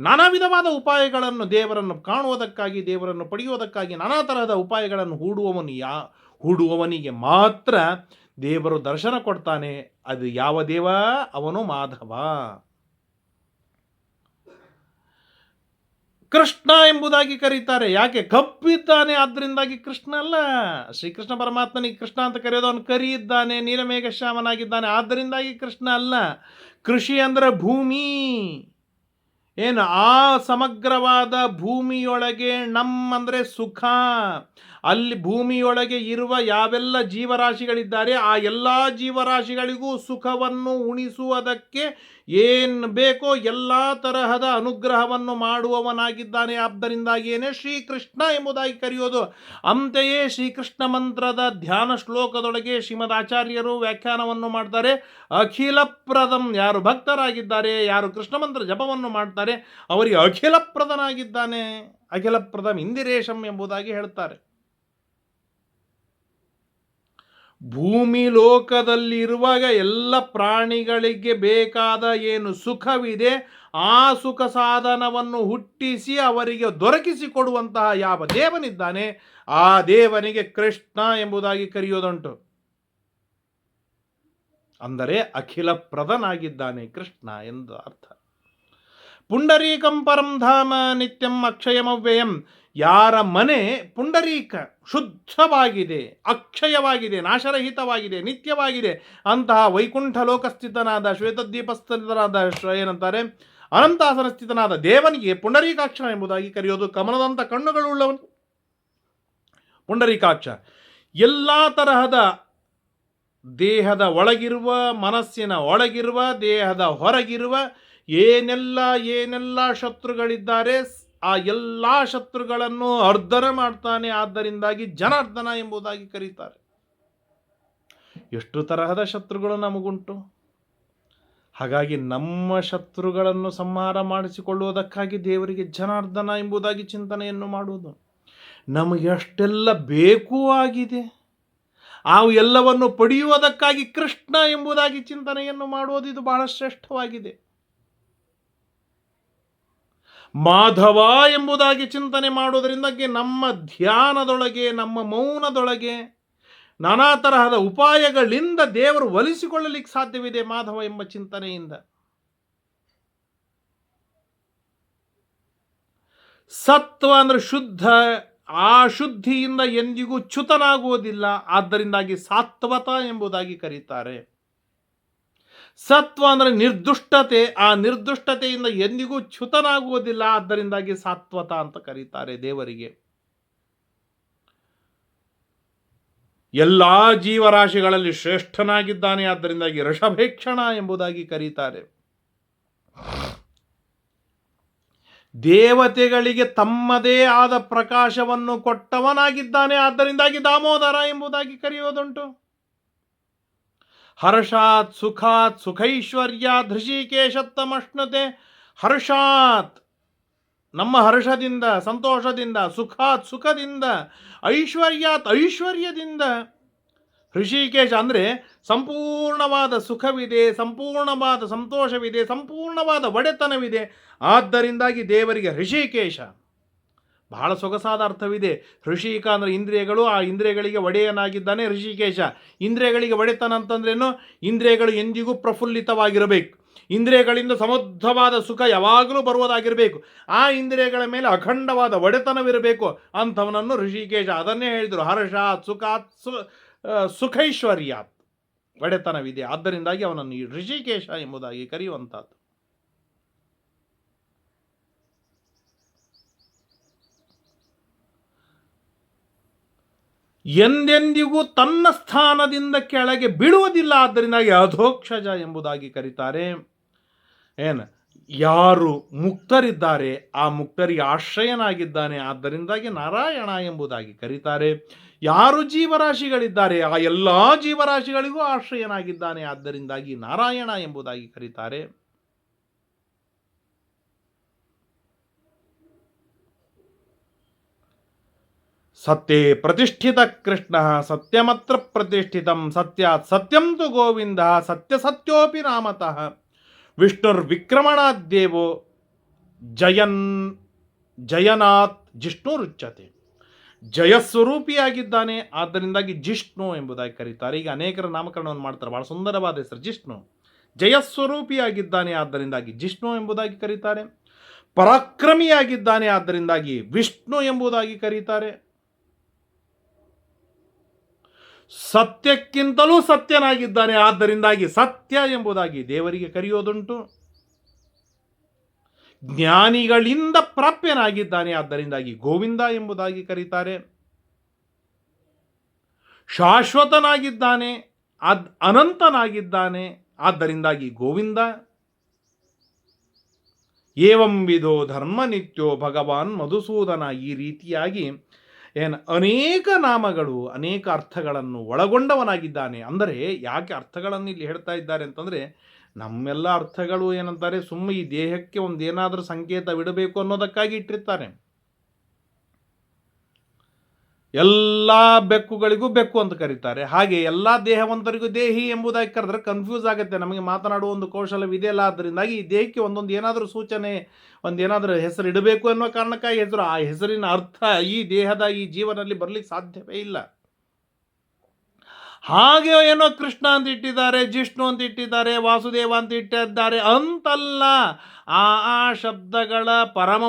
Speaker 1: ನಾನಾ ವಿಧವಾದ ಉಪಾಯಗಳನ್ನು ದೇವರನ್ನು ಕಾಣುವುದಕ್ಕಾಗಿ, ದೇವರನ್ನು ಪಡೆಯುವುದಕ್ಕಾಗಿ ನಾನಾ ತರಹದ ಉಪಾಯಗಳನ್ನು ಹೂಡುವವನು ಯಾ, ಹೂಡುವವನಿಗೆ ಮಾತ್ರ ದೇವರು ದರ್ಶನ ಕೊಡ್ತಾನೆ. ಅದು ಯಾವ ದೇವ? ಅವನು ಮಾಧವ. ಕೃಷ್ಣ ಎಂಬುದಾಗಿ ಕರೀತಾರೆ. ಯಾಕೆ? ಕಪ್ಪಿದ್ದಾನೆ ಆದ್ದರಿಂದಾಗಿ ಕೃಷ್ಣ ಅಲ್ಲ. ಶ್ರೀಕೃಷ್ಣ ಪರಮಾತ್ಮನಿಗೆ ಕೃಷ್ಣ ಅಂತ ಕರೆಯೋದು ಅವನು ಕರಿಯಿದ್ದಾನೆ, ನೀಲಮೇಘ ಶ್ಯಾಮನಾಗಿದ್ದಾನೆ, ಆದ್ದರಿಂದಾಗಿ ಕೃಷ್ಣ ಅಲ್ಲ. ಕೃಷಿ ಅಂದ್ರೆ ಭೂಮಿ. ಏನು? ಆ ಸಮಗ್ರವಾದ ಭೂಮಿಯೊಳಗೆ ನಮ್ಮಂದರೆ ಸುಖ. ಅಲ್ಲಿ ಭೂಮಿಯೊಳಗೆ ಇರುವ ಯಾವೆಲ್ಲ ಜೀವರಾಶಿಗಳಿದ್ದಾರೆ, ಆ ಎಲ್ಲ ಜೀವರಾಶಿಗಳಿಗೂ ಸುಖವನ್ನು ಉಣಿಸುವುದಕ್ಕೆ ಏನು ಬೇಕೋ ಎಲ್ಲ ತರಹದ ಅನುಗ್ರಹವನ್ನು ಮಾಡುವವನಾಗಿದ್ದಾನೆ. ಆದ್ದರಿಂದಾಗಿಯೇ ಶ್ರೀಕೃಷ್ಣ ಎಂಬುದಾಗಿ ಕರೆಯೋದು ಅಂತೆಯೇ ಶ್ರೀಕೃಷ್ಣ ಮಂತ್ರದ ಧ್ಯಾನ ಶ್ಲೋಕದೊಳಗೆ ಶ್ರೀಮದ್ ಆಚಾರ್ಯರು ವ್ಯಾಖ್ಯಾನವನ್ನು ಮಾಡ್ತಾರೆ. ಅಖಿಲಪ್ರದಂ ಯಾರು ಭಕ್ತರಾಗಿದ್ದಾರೆ, ಯಾರು ಕೃಷ್ಣ ಮಂತ್ರ ಜಪವನ್ನು ಮಾಡ್ತಾರೆ, ಅವರಿಗೆ ಅಖಿಲಪ್ರದನಾಗಿದ್ದಾನೆ. ಅಖಿಲಪ್ರದಂ ಇಂದಿರೇಶಂ ಎಂಬುದಾಗಿ ಹೇಳ್ತಾರೆ. ಭೂಮಿ ಲೋಕದಲ್ಲಿರುವಾಗ ಎಲ್ಲ ಪ್ರಾಣಿಗಳಿಗೆ ಬೇಕಾದ ಏನು ಸುಖವಿದೆ, ಆ ಸುಖ ಸಾಧನವನ್ನು ಹುಟ್ಟಿಸಿ ಅವರಿಗೆ ದೊರಕಿಸಿಕೊಡುವಂತಹ ಯಾವ ದೇವನಿದ್ದಾನೆ, ಆ ದೇವನಿಗೆ ಕೃಷ್ಣ ಎಂಬುದಾಗಿ ಕರೆಯೋದುಂಟು. ಅಂದರೆ ಅಖಿಲ ಪ್ರದನಾಗಿದ್ದಾನೆ ಕೃಷ್ಣ ಎಂದು ಅರ್ಥ. ಪುಂಡರೀಕಂ ಪರಂ ಧಾಮ ನಿತ್ಯಂ ಅಕ್ಷಯಮವ್ಯಯಂ. ಯಾರ ಮನೆ ಪುಂಡರೀಕ ಶುದ್ಧವಾಗಿದೆ, ಅಕ್ಷಯವಾಗಿದೆ, ನಾಶರಹಿತವಾಗಿದೆ, ನಿತ್ಯವಾಗಿದೆ ಅಂತಹ ವೈಕುಂಠ ಲೋಕಸ್ಥಿತನಾದ ಶ್ವೇತದ್ವೀಪಸ್ಥಿತನಾದ ಶ್ವ- ಏನಂತಾರೆ? ಅನಂತಾಸನ ಸ್ಥಿತನಾದ ದೇವನಿಗೆ ಪುಂಡರೀಕಾಕ್ಷ ಎಂಬುದಾಗಿ ಕರೆಯೋದು ಕಮಲದಂಥ ಕಣ್ಣುಗಳುಳ್ಳವನು ಪುಂಡರೀಕಾಕ್ಷ, ಎಲ್ಲ ತರಹದ ದೇಹದ ಒಳಗಿರುವ ಮನಸ್ಸಿನ ಒಳಗಿರುವ, ದೇಹದ ಹೊರಗಿರುವ ಏನೆಲ್ಲ ಏನೆಲ್ಲ ಶತ್ರುಗಳಿದ್ದಾರೆ ಆ ಎಲ್ಲ ಶತ್ರುಗಳನ್ನು ಅರ್ಧನ ಮಾಡ್ತಾನೆ ಆದ್ದರಿಂದಾಗಿ ಜನಾರ್ದನ ಎಂಬುದಾಗಿ ಕರೀತಾರೆ. ಎಷ್ಟು ತರಹದ ಶತ್ರುಗಳು ನಮಗುಂಟು? ಹಾಗಾಗಿ ನಮ್ಮ ಶತ್ರುಗಳನ್ನು ಸಂಹಾರ ಮಾಡಿಸಿಕೊಳ್ಳುವುದಕ್ಕಾಗಿ ದೇವರಿಗೆ ಜನಾರ್ದನ ಎಂಬುದಾಗಿ ಚಿಂತನೆಯನ್ನು ಮಾಡುವುದು. ನಮಗೆ ಅಷ್ಟೆಲ್ಲ ಬೇಕು ಆಗಿದೆ. ಆ ಎಲ್ಲವನ್ನು ಪಡೆಯುವುದಕ್ಕಾಗಿ ಕೃಷ್ಣ ಎಂಬುದಾಗಿ ಚಿಂತನೆಯನ್ನು ಮಾಡುವುದು ಇದು ಬಹಳ ಶ್ರೇಷ್ಠವಾಗಿದೆ. ಮಾಧವ ಎಂಬುದಾಗಿ ಚಿಂತನೆ ಮಾಡುವುದರಿಂದಾಗಿ ನಮ್ಮ ಧ್ಯಾನದೊಳಗೆ, ನಮ್ಮ ಮೌನದೊಳಗೆ ನಾನಾ ತರಹದ ಉಪಾಯಗಳಿಂದ ದೇವರು ಒಲಿಸಿಕೊಳ್ಳಲಿಕ್ಕೆ ಸಾಧ್ಯವಿದೆ ಮಾಧವ ಎಂಬ ಚಿಂತನೆಯಿಂದ. ಸತ್ವ ಅಂದ್ರೆ ಶುದ್ಧ, ಆ ಶುದ್ಧಿಯಿಂದ ಎಂದಿಗೂ ಚ್ಯುತನಾಗುವುದಿಲ್ಲ. ಆದ್ದರಿಂದಾಗಿ ಸಾತ್ವತ ಎಂಬುದಾಗಿ ಕರೀತಾರೆ. ಸತ್ವ ಅಂದರೆ ನಿರ್ದುಷ್ಟತೆ. ಆ ನಿರ್ದುಷ್ಟತೆಯಿಂದ ಎಂದಿಗೂ ಚ್ಯುತನಾಗುವುದಿಲ್ಲ. ಆದ್ದರಿಂದಾಗಿ ಸಾತ್ವತ ಅಂತ ಕರೀತಾರೆ ದೇವರಿಗೆ. ಎಲ್ಲ ಜೀವರಾಶಿಗಳಲ್ಲಿ ಶ್ರೇಷ್ಠನಾಗಿದ್ದಾನೆ. ಆದ್ದರಿಂದಾಗಿ ಋಷಭೇಕ್ಷಣ ಎಂಬುದಾಗಿ ಕರೀತಾರೆ. ದೇವತೆಗಳಿಗೆ ತಮ್ಮದೇ ಆದ ಪ್ರಕಾಶವನ್ನು ಕೊಟ್ಟವನಾಗಿದ್ದಾನೆ. ಆದ್ದರಿಂದಾಗಿ ದಾಮೋದರ ಎಂಬುದಾಗಿ ಕರೆಯೋದುಂಟು ಹರ್ಷಾತ್ ಸುಖಾತ್ ಸುಖೈಶ್ವರ್ಯಾತ್ ಧೃಷಿಕೇಶತ್ತಮಷ್ಣತೆ ಹರ್ಷಾತ್, ನಮ್ಮ ಹರ್ಷದಿಂದ, ಸಂತೋಷದಿಂದ, ಸುಖಾತ್ ಸುಖದಿಂದ, ಐಶ್ವರ್ಯಾತ್ ಐಶ್ವರ್ಯದಿಂದ. ಋಷಿಕೇಶ ಅಂದರೆ ಸಂಪೂರ್ಣವಾದ ಸುಖವಿದೆ, ಸಂಪೂರ್ಣವಾದ ಸಂತೋಷವಿದೆ, ಸಂಪೂರ್ಣವಾದ ಒಡೆತನವಿದೆ. ಆದ್ದರಿಂದಾಗಿ ದೇವರಿಗೆ ಹೃಷಿಕೇಶ ಬಹಳ ಸೊಗಸಾದ ಅರ್ಥವಿದೆ. ಋಷಿಕ ಅಂದರೆ ಇಂದ್ರಿಯಗಳು, ಆ ಇಂದ್ರಿಯಗಳಿಗೆ ಒಡೆಯನಾಗಿದ್ದಾನೆ ಋಷಿಕೇಶ. ಇಂದ್ರಿಯಗಳಿಗೆ ಒಡೆತನ ಅಂತಂದ್ರೇನು? ಇಂದ್ರಿಯಗಳು ಎಂದಿಗೂ ಪ್ರಫುಲ್ಲಿತವಾಗಿರಬೇಕು. ಇಂದ್ರಿಯಗಳಿಂದ ಸಮೃದ್ಧವಾದ ಸುಖ ಯಾವಾಗಲೂ ಬರುವುದಾಗಿರಬೇಕು. ಆ ಇಂದ್ರಿಯಗಳ ಮೇಲೆ ಅಖಂಡವಾದ ಒಡೆತನವಿರಬೇಕು ಅಂಥವನನ್ನು ಋಷಿಕೇಶ ಅದನ್ನೇ ಹೇಳಿದರು. ಹರ್ಷ ಸುಖಾತ್, ಸು ಒಡೆತನವಿದೆ. ಆದ್ದರಿಂದಾಗಿ ಅವನನ್ನು ಋಷಿಕೇಶ ಎಂಬುದಾಗಿ ಕರೆಯುವಂಥದ್ದು. ಎಂದೆಂದಿಗೂ ತನ್ನ ಸ್ಥಾನದಿಂದ ಕೆಳಗೆ ಬಿಡುವುದಿಲ್ಲ ಆದ್ದರಿಂದ ಅಧೋಕ್ಷಜ ಎಂಬುದಾಗಿ ಕರೀತಾರೆ. ಏನು? ಯಾರು ಮುಕ್ತರಿದ್ದಾರೆ, ಆ ಮುಕ್ತರಿಗೆ ಆಶ್ರಯನಾಗಿದ್ದಾನೆ. ಆದ್ದರಿಂದಾಗಿ ನಾರಾಯಣ ಎಂಬುದಾಗಿ ಕರೀತಾರೆ. ಯಾರು ಜೀವರಾಶಿಗಳಿದ್ದಾರೆ, ಆ ಎಲ್ಲ ಜೀವರಾಶಿಗಳಿಗೂ ಆಶ್ರಯನಾಗಿದ್ದಾನೆ. ಆದ್ದರಿಂದಾಗಿ ನಾರಾಯಣ ಎಂಬುದಾಗಿ ಕರೀತಾರೆ. ಸತ್ಯೇ ಪ್ರತಿಷ್ಠಿತ ಕೃಷ್ಣ, ಸತ್ಯಮತ್ರ ಪ್ರತಿಷ್ಠಿತಂ, ಸತ್ಯಾತ್ ಸತ್ಯಂ ತು ಗೋವಿಂದ, ಸತ್ಯ ಸತ್ಯೋಪಿ ನಾಮತಃ. ವಿಷ್ಣುರ್ವಿಕ್ರಮಣಾದ್ದೇವೋ ಜಯನ್, ಜಯನಾಥ್ ಜಿಷ್ಣುರುಚ್ಯತೆ. ಜಯಸ್ವರೂಪಿಯಾಗಿದ್ದಾನೆ, ಆದ್ದರಿಂದಾಗಿ ಜಿಷ್ಣು ಎಂಬುದಾಗಿ ಕರೀತಾರೆ. ಈಗ ಅನೇಕರ ನಾಮಕರಣವನ್ನು ಮಾಡ್ತಾರೆ. ಬಹಳ ಸುಂದರವಾದ ಹೆಸರು, ಜಿಷ್ಣು. ಜಯಸ್ವರೂಪಿಯಾಗಿದ್ದಾನೆ, ಆದ್ದರಿಂದಾಗಿ ಜಿಷ್ಣು ಎಂಬುದಾಗಿ ಕರೀತಾರೆ. ಪರಾಕ್ರಮಿಯಾಗಿದ್ದಾನೆ, ಆದ್ದರಿಂದಾಗಿ ವಿಷ್ಣು ಎಂಬುದಾಗಿ ಕರೀತಾರೆ. ಸತ್ಯಕ್ಕಿಂತಲೂ ಸತ್ಯನಾಗಿದ್ದಾನೆ. ಆದ್ದರಿಂದಾಗಿ ಸತ್ಯ ಎಂಬುದಾಗಿ ದೇವರಿಗೆ ಕರೆಯೋದುಂಟು ಜ್ಞಾನಿಗಳಿಂದ ಪ್ರಾಪ್ಯನಾಗಿದ್ದಾನೆ. ಆದ್ದರಿಂದಾಗಿ ಗೋವಿಂದ ಎಂಬುದಾಗಿ ಕರೀತಾರೆ. ಶಾಶ್ವತನಾಗಿದ್ದಾನೆ. ಅದ್ ಅನಂತನಾಗಿದ್ದಾನೆ. ಆದ್ದರಿಂದಾಗಿ ಗೋವಿಂದ. ಏವಂ ವಿಧೋ ಧರ್ಮ ನಿತ್ಯೋ ಭಗವಾನ್ ಮಧುಸೂದನ ಈ ರೀತಿಯಾಗಿ ಏನು ಅನೇಕ ನಾಮಗಳು, ಅನೇಕ ಅರ್ಥಗಳನ್ನು ಒಳಗೊಂಡವನಾಗಿದ್ದಾನೆ. ಅಂದರೆ ಯಾಕೆ ಅರ್ಥಗಳನ್ನು ಇಲ್ಲಿ ಹೇಳ್ತಾ ಇದ್ದಾರೆ ಅಂತಂದರೆ, ನಮ್ಮೆಲ್ಲ ಅರ್ಥಗಳು ಏನಂತಾರೆ, ಸುಮ್ಮ ಈ ದೇಹಕ್ಕೆ ಒಂದು ಏನಾದರೂ ಸಂಕೇತವಿಡಬೇಕು ಅನ್ನೋದಕ್ಕಾಗಿ ಇಟ್ಟಿರ್ತಾರೆ. ಎಲ್ಲ ಬೆಕ್ಕುಗಳಿಗೂ ಬೆಕ್ಕು ಅಂತ ಕರೀತಾರೆ. ಹಾಗೆ ಎಲ್ಲ ದೇಹವಂತರಿಗೂ ದೇಹಿ ಎಂಬುದಾಗಿ ಕರೆದ್ರೆ ಕನ್ಫ್ಯೂಸ್ ಆಗುತ್ತೆ. ನಮಗೆ ಮಾತನಾಡುವ ಒಂದು ಕೌಶಲ್ಯವಿದೆಯಲ್ಲ ಅದರಿಂದಾಗಿ ಈ ದೇಹಕ್ಕೆ ಒಂದೊಂದು ಏನಾದರೂ ಸೂಚನೆ ಒಂದು ಏನಾದರೂ ಹೆಸರು ಇಡಬೇಕು ಅನ್ನೋ ಕಾರಣಕ್ಕಾಗಿ ಹೆಸರು, ಆ ಹೆಸರಿನ ಅರ್ಥ ಈ ದೇಹದ ಈ ಜೀವನದಲ್ಲಿ ಬರಲಿಕ್ಕೆ ಸಾಧ್ಯವೇ ಇಲ್ಲ. ಹಾಗೆ ಏನೋ ಕೃಷ್ಣ ಅಂತ ಇಟ್ಟಿದ್ದಾರೆ, ಜಿಷ್ಣು ಅಂತ ಇಟ್ಟಿದ್ದಾರೆ, ವಾಸುದೇವ ಅಂತ ಇಟ್ಟಿದ್ದಾರೆ ಅಂತಲ್ಲ, ಆ ಆ ಶಬ್ದಗಳ ಪರಮ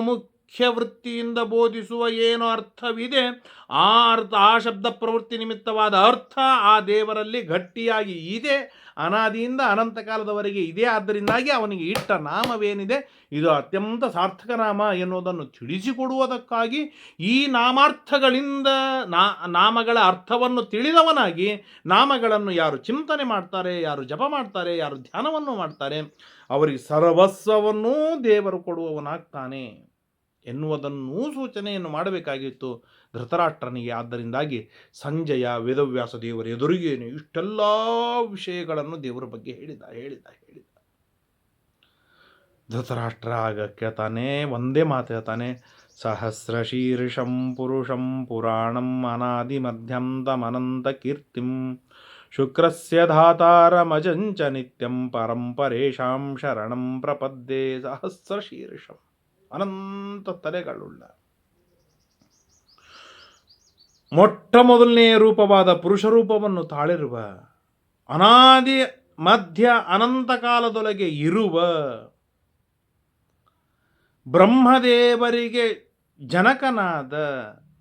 Speaker 1: ವೃತ್ತಿಯಿಂದ ಬೋಧಿಸುವ ಏನು ಅರ್ಥವಿದೆ. ಆ ಅರ್ಥ, ಆ ಶಬ್ದ ಪ್ರವೃತ್ತಿ ನಿಮಿತ್ತವಾದ ಅರ್ಥ ಆ ದೇವರಲ್ಲಿ ಗಟ್ಟಿಯಾಗಿ ಇದೆ. ಅನಾದಿಯಿಂದ ಅನಂತ ಕಾಲದವರೆಗೆ ಇದೆ. ಆದ್ದರಿಂದಾಗಿ ಅವನಿಗೆ ಇಟ್ಟ ನಾಮವೇನಿದೆ? ಇದು ಅತ್ಯಂತ ಸಾರ್ಥಕ ನಾಮ ಎನ್ನುವುದನ್ನು ತಿಳಿಸಿಕೊಡುವುದಕ್ಕಾಗಿ ಈ ನಾಮಾರ್ಥಗಳಿಂದ ನಾಮಗಳ ಅರ್ಥವನ್ನು ತಿಳಿದವನಾಗಿ ನಾಮಗಳನ್ನು ಯಾರು ಚಿಂತನೆ ಮಾಡ್ತಾರೆ, ಯಾರು ಜಪ ಮಾಡ್ತಾರೆ, ಯಾರು ಧ್ಯಾನವನ್ನು ಮಾಡ್ತಾರೆ, ಅವರಿಗೆ ಸರ್ವಸ್ವವನ್ನೂ ದೇವರು ಕೊಡುವವನಾಗ್ತಾನೆ. ಎನ್ನುವುದನ್ನೂ ಸೂಚನೆಯನ್ನು ಮಾಡಬೇಕಾಗಿತ್ತು. ಧೃತರಾಷ್ಟ್ರನಿಗೆ. ಆದ್ದರಿಂದಾಗಿ ಸಂಜಯ, ವೇದವ್ಯಾಸ ದೇವರ ಎದುರಿಗೇನು ಇಷ್ಟೆಲ್ಲ ವಿಷಯಗಳನ್ನು ದೇವರ ಬಗ್ಗೆ ಹೇಳಿದ ಹೇಳಿದ ಹೇಳಿದ. ಧೃತರಾಷ್ಟ್ರ ಆಗ ಕೇಳ್ತಾನೆ, ಒಂದೇ ಮಾತು ಹೇಳ್ತಾನೆ ಸಹಸ್ರಶೀರ್ಷಂ ಪುರುಷಂ ಪುರಾಣಂ ಅನಾದಿ ಮಧ್ಯಂತಮನಂತ ಕೀರ್ತಿಂ ಶುಕ್ರಸ್ಯ ಧಾತಾರಮಜಂಚ ನಿತ್ಯಂ ಪರಂಪರೇಶಾಂ ಶರಣಂ ಪ್ರಪದ್ಯೆ ಸಹಸ್ರ ಶೀರ್ಷಂ. ಅನಂತ ತಲೆಗಳುಳ್ಳ. ಮೊಟ್ಟ ಮೊದಲನೆಯ ರೂಪವಾದ ಪುರುಷ ರೂಪವನ್ನು ತಾಳಿರುವ, ಅನಾದಿ ಮಧ್ಯ ಅನಂತ ಕಾಲದೊಳಗೆ ಇರುವ ಬ್ರಹ್ಮದೇವರಿಗೆ ಜನಕನಾದ,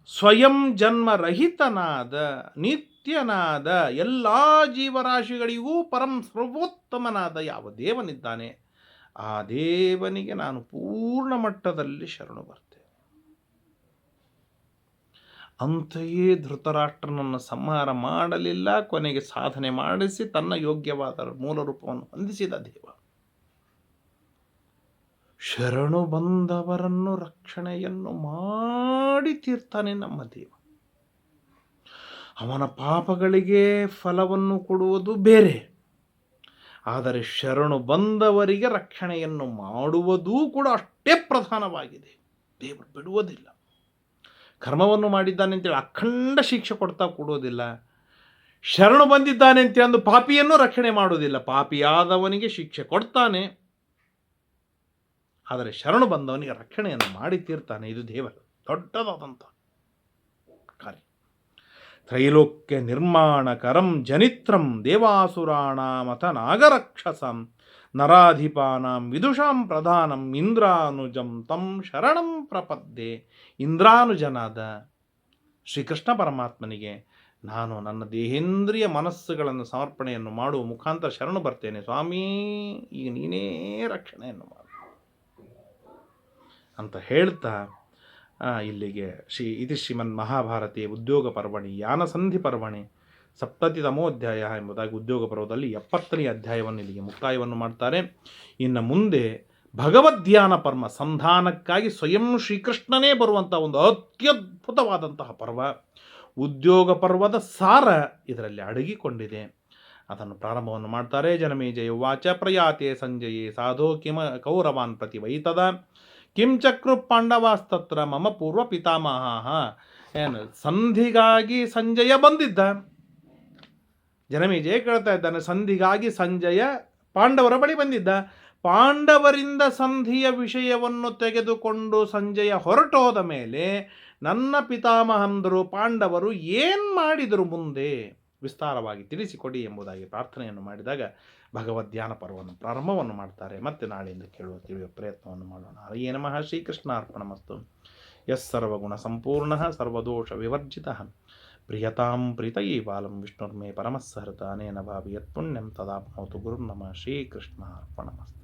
Speaker 1: ಸ್ವಯಂ ಜನ್ಮರಹಿತನಾದ, ನಿತ್ಯನಾದ ಎಲ್ಲ ಜೀವರಾಶಿಗಳಿಗೂ ಪರಂ ಸರ್ವೋತ್ತಮನಾದ ಯಾವ ದೇವನಿದ್ದಾನೆ? ಆ ದೇವನಿಗೆ ನಾನು ಪೂರ್ಣ ಮಟ್ಟದಲ್ಲಿ ಶರಣು ಬರ್ತೇನೆ. ಅಂತೆಯೇ ಧೃತರಾಷ್ಟ್ರನನ್ನು ಸಂಹಾರ ಮಾಡಲಿಲ್ಲ, ಕೊನೆಗೆ ಸಾಧನೆ ಮಾಡಿಸಿ ತನ್ನ ಯೋಗ್ಯವಾದ ಮೂಲ ರೂಪವನ್ನು ಹೊಂದಿಸಿದ ದೇವ. ಶರಣು ಬಂದವರನ್ನು ರಕ್ಷಣೆಯನ್ನು ಮಾಡಿ ತೀರ್ತಾನೆ ನಮ್ಮ ದೇವ. ಅವನ ಪಾಪಗಳಿಗೆ ಫಲವನ್ನು ಕೊಡುವುದು ಬೇರೆ. ಆದರೆ ಶರಣು ಬಂದವರಿಗೆ ರಕ್ಷಣೆಯನ್ನು ಮಾಡುವುದೂ ಕೂಡ ಅಷ್ಟೇ ಪ್ರಧಾನವಾಗಿದೆ. ದೇವರು ಬಿಡುವುದಿಲ್ಲ. ಕರ್ಮವನ್ನು ಮಾಡಿದ್ದಾನೆ ಅಂತೇಳಿ ಅಖಂಡ ಶಿಕ್ಷೆ ಕೊಡ್ತಾ ಕೊಡುವುದಿಲ್ಲ. ಶರಣು ಬಂದಿದ್ದಾನೆ ಅಂತ ಅಂದು ಪಾಪಿಯನ್ನು ರಕ್ಷಣೆ ಮಾಡುವುದಿಲ್ಲ. ಪಾಪಿಯಾದವನಿಗೆ ಶಿಕ್ಷೆ ಕೊಡ್ತಾನೆ. ಆದರೆ ಶರಣು ಬಂದವನಿಗೆ ರಕ್ಷಣೆಯನ್ನು ಮಾಡಿ ತೀರ್ತಾನೆ. ಇದು ದೇವರು ದೊಡ್ಡದಾದಂಥ ತ್ರೈಲೋಕ್ಯ ನಿರ್ಮಾಣಕರಂ ಜನಿತ್ರಂ ದೇವಾಸುರಾಣಾಮಥ ನಾಗರಕ್ಷಸಂ ನರಾಧಿಪಾನಾಂ ವಿದುಷಾಂ ಪ್ರಧಾನಂ ಇಂದ್ರಾನುಜಂ ತಂ ಶರಣಂ ಪ್ರಪದ್ದೆ ಇಂದ್ರಾನುಜನಾದ ಶ್ರೀಕೃಷ್ಣ ಪರಮಾತ್ಮನಿಗೆ ನಾನು ನನ್ನ ದೇಹೇಂದ್ರಿಯ ಮನಸ್ಸುಗಳನ್ನು ಸಮರ್ಪಣೆಯನ್ನು ಮಾಡುವ ಮುಖಾಂತರ ಶರಣು ಬರ್ತೇನೆ. ಸ್ವಾಮಿ, ಈಗ ನೀನೇ ರಕ್ಷಣೆಯನ್ನು ಮಾಡು. ಅಂತ ಹೇಳ್ತಾ ಇಲ್ಲಿಗೆ ಶ್ರೀ ಇತಿ ಶ್ರೀಮನ್ ಮಹಾಭಾರತಿ ಉದ್ಯೋಗ ಪರ್ವಣಿ ಯಾನಸಂಧಿ ಪರ್ವಣಿ ಸಪ್ತತಿತಮೋಧ್ಯಾಯ ಎಂಬುದಾಗಿ ಉದ್ಯೋಗ ಪರ್ವದಲ್ಲಿ ಎಪ್ಪತ್ತನೇ ಅಧ್ಯಾಯವನ್ನು ಇಲ್ಲಿಗೆ ಮುಕ್ತಾಯವನ್ನು ಮಾಡ್ತಾರೆ. ಇನ್ನು ಮುಂದೆ ಭಗವದ್ಧ್ಯಾನ ಪರ್ವ ಸಂಧಾನಕ್ಕಾಗಿ ಸ್ವಯಂ ಶ್ರೀಕೃಷ್ಣನೇ ಬರುವಂಥ ಒಂದು ಅತ್ಯದ್ಭುತವಾದಂತಹ ಪರ್ವ. ಉದ್ಯೋಗ ಪರ್ವದ ಸಾರ ಇದರಲ್ಲಿ ಅಡಗಿಕೊಂಡಿದೆ. ಅದನ್ನು ಪ್ರಾರಂಭವನ್ನು ಮಾಡ್ತಾರೆ. ಜನಮೇಜಯ ವಾಚ ಪ್ರಯಾತೆ ಸಂಜಯೇ ಸಾಧೋ ಕಿಮ ಕೌರವಾನ್ ಪ್ರತಿ ವೈತದ ಕಿಂ ಚಕ್ರು ಪಾಂಡವಾಸ್ತತ್ರ ಮಮ ಪೂರ್ವ ಪಿತಾಮಹ ಏನು, ಸಂಧಿಗಾಗಿ ಸಂಜಯ ಬಂದಿದ್ದ. ಜನಮೇಜಯ ಕೇಳ್ತಾ ಇದ್ದಾನೆ, ಸಂಧಿಗಾಗಿ ಸಂಜಯ ಪಾಂಡವರ ಬಳಿ ಬಂದಿದ್ದ. ಪಾಂಡವರಿಂದ ಸಂಧಿಯ ವಿಷಯವನ್ನು ತೆಗೆದುಕೊಂಡು ಸಂಜಯ ಹೊರಟೋದ ಮೇಲೆ ನನ್ನ ಪಿತಾಮಹಂದರು ಪಾಂಡವರು ಏನು ಮಾಡಿದರು ಮುಂದೆ? ವಿಸ್ತಾರವಾಗಿ ತಿಳಿಸಿಕೊಡಿ ಎಂಬುದಾಗಿ ಪ್ರಾರ್ಥನೆಯನ್ನು ಮಾಡಿದಾಗ ಭಗವದ್ ಧ್ಯಾನ ಪರ್ವವನ್ನು ಪ್ರಾರಂಭವನ್ನು ಮಾಡ್ತಾರೆ. ಮತ್ತೆ ನಾಳೆಯಿಂದ ಕೇಳುವ ತಿಳಿಯುವ ಪ್ರಯತ್ನವನ್ನು ಮಾಡೋಣ. ಹರಿಯೇ ನಮಃ. ಶ್ರೀಕೃಷ್ಣ ಅರ್ಪಣಮಸ್ತು ಯಸ್ ಸರ್ವಗುಣ ಸಂಪೂರ್ಣ ಸರ್ವದೋಷ ವಿವರ್ಜಿತ. ಪ್ರಿಯತಾಂ ಪ್ರೀತಯೇ ಬಾಲಂ ವಿಷ್ಣುರ್ಮೇ ಪರಮಸ್ಸಹೃತ ಅನೇನ ಭಾವಿ ಯತ್ಪುಣ್ಯಂ ತದಾಪ್ನೋತು ಗುರುರ್ನಮ. ಶ್ರೀಕೃಷ್ಣ ಅರ್ಪಣಮಸ್ತು